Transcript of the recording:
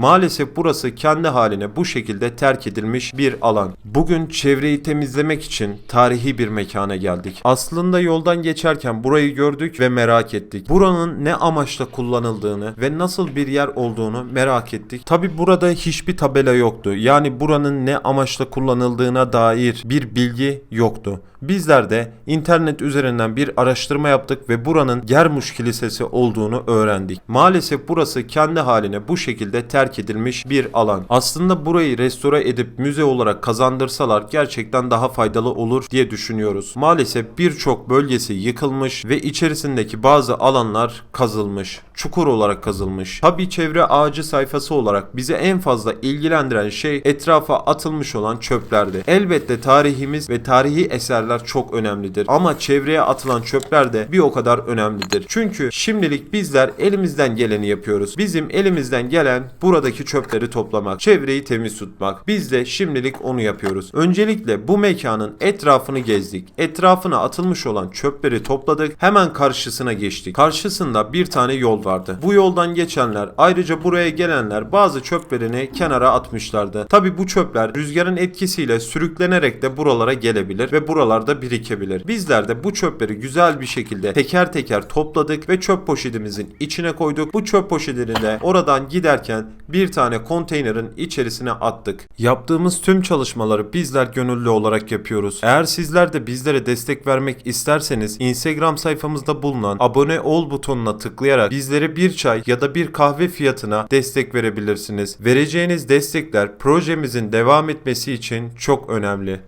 Maalesef burası kendi haline bu şekilde terk edilmiş bir alan. Bugün çevreyi temizlemek için tarihi bir mekana geldik. Aslında yoldan geçerken burayı gördük ve merak ettik. Buranın ne amaçla kullanıldığını ve nasıl bir yer olduğunu merak ettik. Tabi burada hiçbir tabela yoktu. Yani buranın ne amaçla kullanıldığına dair bir bilgi yoktu. Bizler de internet üzerinden bir araştırma yaptık ve buranın Germuş Kilisesi olduğunu öğrendik. Maalesef burası kendi haline bu şekilde terk edilmiş bir alan. Aslında burayı restore edip müze olarak kazandırsalar gerçekten daha faydalı olur diye düşünüyoruz. Maalesef birçok bölgesi yıkılmış ve içerisindeki bazı alanlar kazılmış. Çukur olarak kazılmış. Tabi çevre ağacı sayfası olarak bizi en fazla ilgilendiren şey etrafa atılmış olan çöplerdi. Elbette tarihimiz ve tarihi eserler çok önemlidir. Ama çevreye atılan çöpler de bir o kadar önemlidir. Çünkü şimdilik bizler elimizden geleni yapıyoruz. Bizim elimizden gelen buradaki çöpleri toplamak, çevreyi temiz tutmak. Biz de şimdilik onu yapıyoruz. Öncelikle bu mekanın etrafını gezdik. Etrafına atılmış olan çöpleri topladık. Hemen karşısına geçtik. Karşısında bir tane yol vardı. Bu yoldan geçenler ayrıca buraya gelenler bazı çöplerini kenara atmışlardı. Tabi bu çöpler rüzgarın etkisiyle sürüklenerek de buralara gelebilir ve buralarda birikebilir. Bizler de bu çöpleri güzel bir şekilde teker teker topladık ve çöp poşetimizin içine koyduk. Bu çöp poşetini de oradan giderken bir tane konteynerin içerisine attık. Yaptığımız tüm çalışmaları bizler gönüllü olarak yapıyoruz. Eğer sizler de bizlere destek vermek isterseniz Instagram sayfamızda bulunan abone ol butonuna tıklayarak bizlere bir çay ya da bir kahve fiyatına destek verebilirsiniz. Vereceğiniz destekler projemizin devam etmesi için çok önemli.